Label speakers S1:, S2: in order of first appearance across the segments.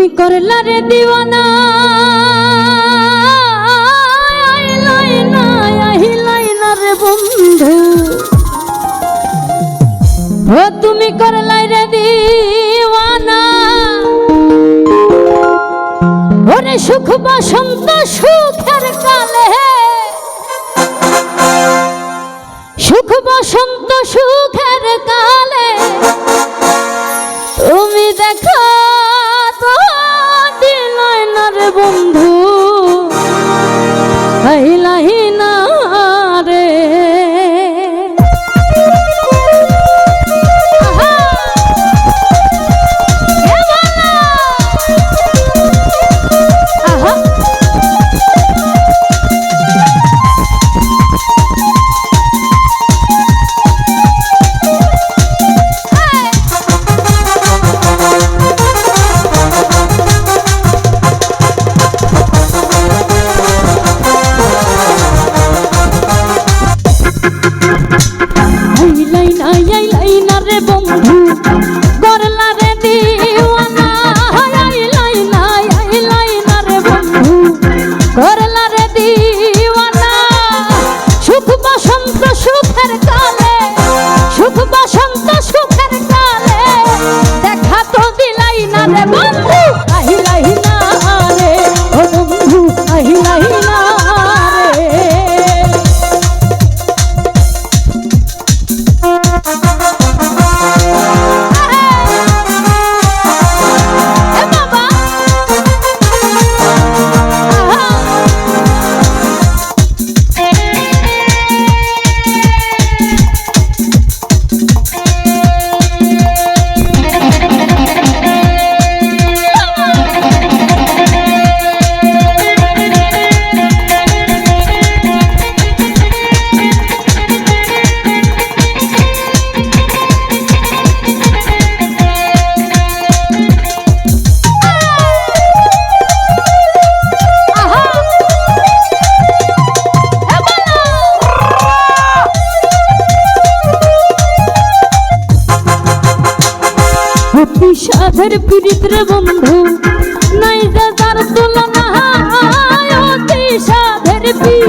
S1: তুমি করলা রে দিওয়ানা রে বন্ধু ও তুমি করলাই রে দিওয়ানা ওরে সুখ বসন্ত সুখের কালে সুখ বসন্ত সুখের কালে তোদের পীড়িত রে বন্ধু নাই যে তার তুলনা অতি সাধের পীড়িত।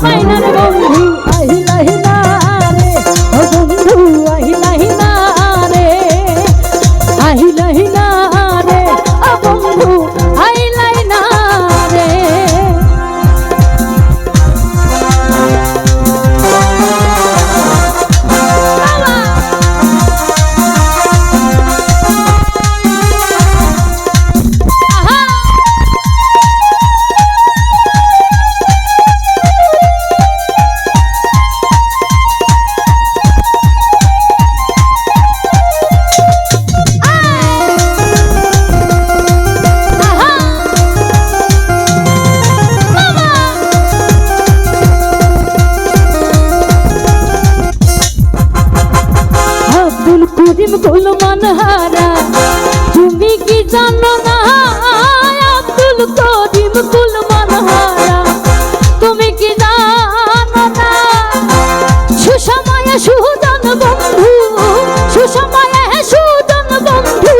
S1: Mãe, não é bom. হারা তুমি কি জানো না? আব্দুল করিম কুলমান হারা তুমি কি জানো না? সুসময়ে সুদন বন্ধু, সুসময়ে সুদন বন্ধু।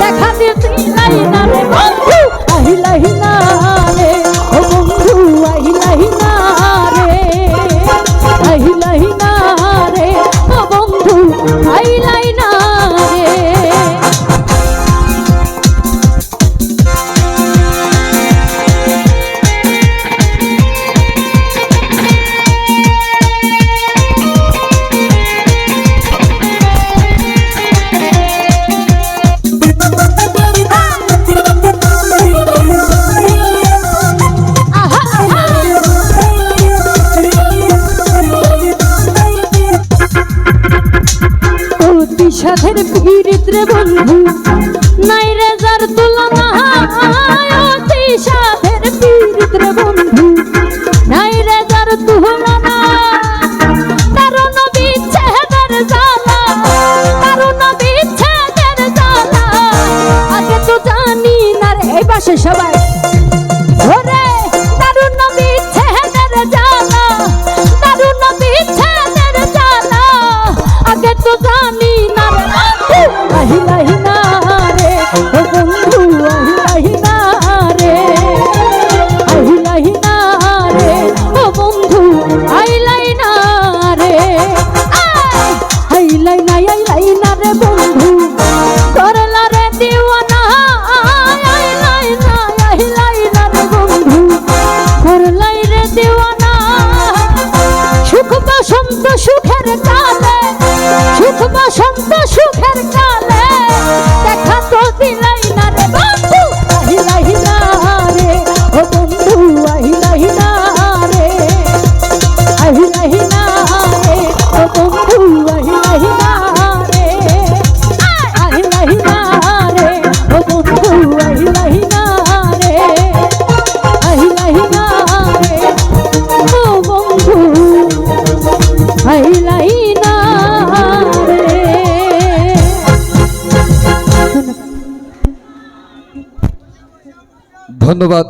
S1: দেখা দিতে নাই না বন্ধু। পীড়িত রে বন্ধু নাই রে তুলনা অতি সাধের পীড়িত বন্ধু নাই তুলনা বন্ধু আহিলাহি না রে আহিলাহি না রে ও বন্ধু আইলাই না রে আইলাই না আইলাই না রে বন্ধু করলা রে দিওয়ানা আইলাই না আইলাই না রে সুখ বসন্ত সুখের
S2: ধন্যবাদ।